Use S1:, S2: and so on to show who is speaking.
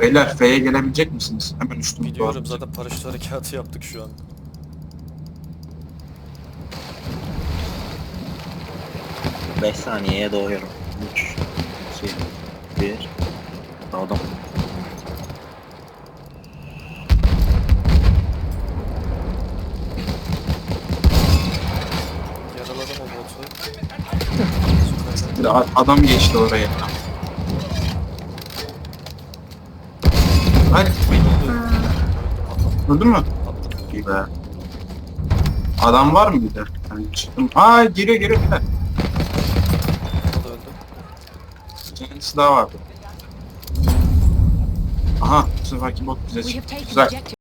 S1: Beyler F'ye gelebilecek misiniz? Hemen üstümüzde
S2: Biliyorum
S1: var.
S2: zaten paraşüt harekatı yaptık şu an.
S3: Beş saniyeye doğuyorum. 3 2 1 Doğdum.
S2: Yaraladım o botu.
S1: Adam geçti oraya. Hadi. Öldün mü? İyi be. Adam var mı bir de? Ben çıktım. Aa giriyor giriyor bir de.
S2: O da öldü.
S1: Kendisi daha vardı. Aha bu seferki bot bize çıktı. Güzel.